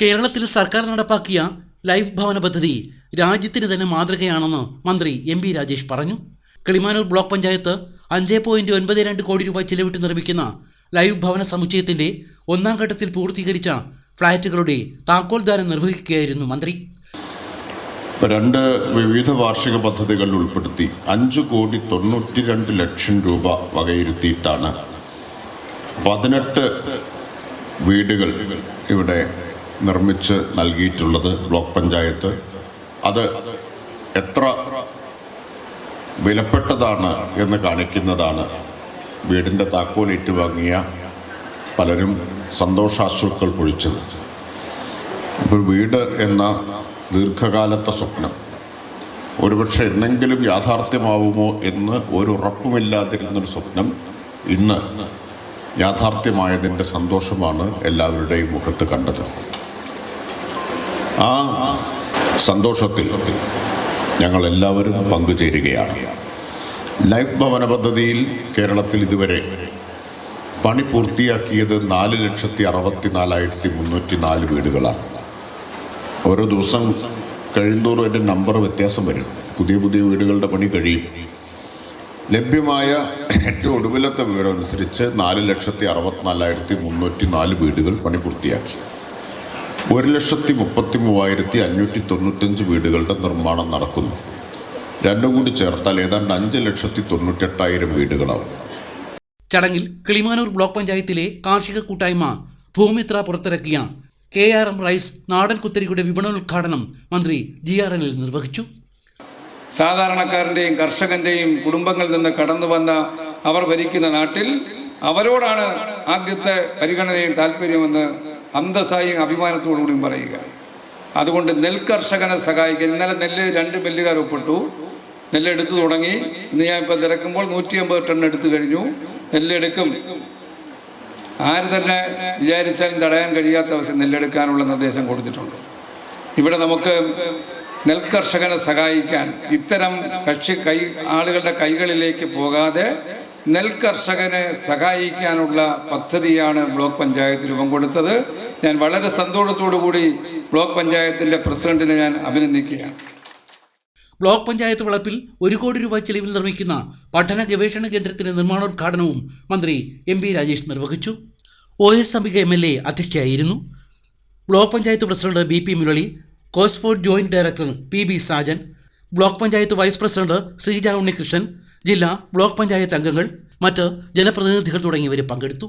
കേരളത്തിൽ സർക്കാർ നടപ്പാക്കിയ ലൈഫ് ഭവന പദ്ധതി രാജ്യത്തിന് തന്നെ മാതൃകയാണെന്ന് മന്ത്രി എം പി രാജേഷ് പറഞ്ഞു. കിളിമാനൂർ ബ്ലോക്ക് പഞ്ചായത്ത് അഞ്ച് പോയിന്റ് ഒൻപത് രണ്ട് കോടി രൂപ ചിലവിട്ട് നിർമ്മിക്കുന്ന ലൈവ് ഭവന സമുച്ചയത്തിന്റെ ഒന്നാം ഘട്ടത്തിൽ പൂർത്തീകരിച്ച ഫ്ളാറ്റുകളുടെ താക്കോൽദാനം നിർവഹിക്കുകയായിരുന്നു മന്ത്രി. രണ്ട് വിവിധ വാർഷിക പദ്ധതികൾ ഉൾപ്പെടുത്തി അഞ്ച് കോടി തൊണ്ണൂറ്റി രണ്ട് ലക്ഷം രൂപ വകയിരുത്തിയിട്ടാണ് പതിനെട്ട് വീടുകൾ ഇവിടെ നിർമ്മിച്ച് നൽകിയിട്ടുള്ളത് ബ്ലോക്ക് പഞ്ചായത്ത്. അത് എത്ര വിലപ്പെട്ടതാണ് എന്ന് കാണിക്കുന്നതാണ് വീടിന്റെ താക്കോൽ ഏറ്റുവാങ്ങിയ പലരും സന്തോഷാശ്രുക്കൾ പൊഴിച്ചത്. ഒരു വീട് എന്ന ദീർഘകാലത്തെ സ്വപ്നം. ഒരുപക്ഷെ എന്നെങ്കിലും യാഥാർത്ഥ്യമാവുമോ എന്ന് ഒരു ഉറപ്പുമില്ലാതിരുന്നൊരു സ്വപ്നം ഇന്ന് യാഥാർത്ഥ്യമായതിന്റെ സന്തോഷമാണ് എല്ലാവരുടെയും മുഖത്ത് കണ്ടത്. ആ സന്തോഷത്തിൽ ഞങ്ങളെല്ലാവരും പങ്കുചേരുകയാണ്. ലൈഫ് ഭവന പദ്ധതിയിൽ കേരളത്തിൽ ഇതുവരെ പണി പൂർത്തിയാക്കിയത് നാല് ലക്ഷത്തി അറുപത്തി നാലായിരത്തി മുന്നൂറ്റി നാല് വീടുകളാണ്. ഓരോ ദിവസം കഴിയുന്തോറും അതിന്റെ നമ്പർ വ്യത്യാസം വരും. പുതിയ പുതിയ വീടുകളുടെ പണി കഴിയും. ലഭ്യമായ ഏറ്റവും ഒടുവിലത്തെ വിവരം അനുസരിച്ച് നാല് ലക്ഷത്തി അറുപത്തിനാലായിരത്തി മുന്നൂറ്റി നാല് വീടുകൾ പണി പൂർത്തിയാക്കി. ഒരു ലക്ഷത്തി മുപ്പത്തി മൂവായിരത്തി അഞ്ഞൂറ്റി തൊണ്ണൂറ്റഞ്ച് വീടുകളുടെ നിർമ്മാണം നടക്കുന്നു. രണ്ടും കൂടി ചേർത്താൽ ഏതാണ്ട് അഞ്ച് ലക്ഷത്തി തൊണ്ണൂറ്റെട്ടായിരം വീടുകളാവും. ചടങ്ങിൽ കിളിമാനൂർ ബ്ലോക്ക് പഞ്ചായത്തിലെ കാർഷിക കൂട്ടായ്മ ഭൂമിത്ര പുറത്തിറക്കിയ കെ ആർ എം റൈസ് നാടൻ കുത്തരിയുടെ വിപണനോദ്ഘാടനം മന്ത്രി ജി ആർ എനിൽ നിർവഹിച്ചു. സാധാരണക്കാരന്റെയും കർഷകന്റെയും കുടുംബങ്ങളിൽ നിന്ന് കടന്നു വന്ന അവർ ഭരിക്കുന്ന നാട്ടിൽ അവരോടാണ് ആദ്യത്തെ പരിഗണനയും താല്പര്യമെന്ന് അന്തസ്സായും അഭിമാനത്തോടുകൂടിയും പറയുക. അതുകൊണ്ട് നെൽകർഷകനെ സഹായിക്കുക. ഇന്നലെ നെല്ല് രണ്ട് മില്ലുകാർ ഒപ്പിട്ടു. നെല്ല് എടുത്തു തുടങ്ങി. ഇന്ന് ഞാൻ ഇപ്പം തിരക്കുമ്പോൾ നൂറ്റി അമ്പത് ടൺ എടുത്തു കഴിഞ്ഞു. നെല്ലെടുക്കും. ആര് തന്നെ വിചാരിച്ചാലും തടയാൻ കഴിയാത്ത അവസ്ഥ നെല്ലെടുക്കാനുള്ള നിർദ്ദേശം കൊടുത്തിട്ടുണ്ട്. ഇവിടെ നമുക്ക് നെൽകർഷകനെ സഹായിക്കാൻ ഇത്തരം കക്ഷി കൈ ആളുകളുടെ കൈകളിലേക്ക് പോകാതെ നെൽകർഷകനെ സഹായിക്കാനുള്ള പദ്ധതിയാണ് ബ്ലോക്ക് പഞ്ചായത്ത് രൂപം കൊടുത്തത്. ഞാൻ വളരെ കൂടി ബ്ലോക്ക് പഞ്ചായത്തിന്റെ പ്രസിഡന്റിനെ ഞാൻ അഭിനന്ദിക്കുകയാണ്. ബ്ലോക്ക് പഞ്ചായത്ത് വളപ്പിൽ ഒരു കോടി രൂപ ചെലവിൽ നിർമ്മിക്കുന്ന പഠന ഗവേഷണ കേന്ദ്രത്തിന്റെ നിർമ്മാണോദ്ഘാടനവും മന്ത്രി എം പി രാജേഷ് നിർവഹിച്ചു. O S Ambika M L A അധ്യക്ഷയായിരുന്നു. Block panchayat president B P Murali COSTFORD joint director P B Sajan block panchayat vice president Sreeja Unnikrishnan ജില്ലാ ബ്ലോക്ക് പഞ്ചായത്ത് അംഗങ്ങൾ മറ്റ് ജനപ്രതിനിധികൾ തുടങ്ങിയവർ പങ്കെടുത്തു.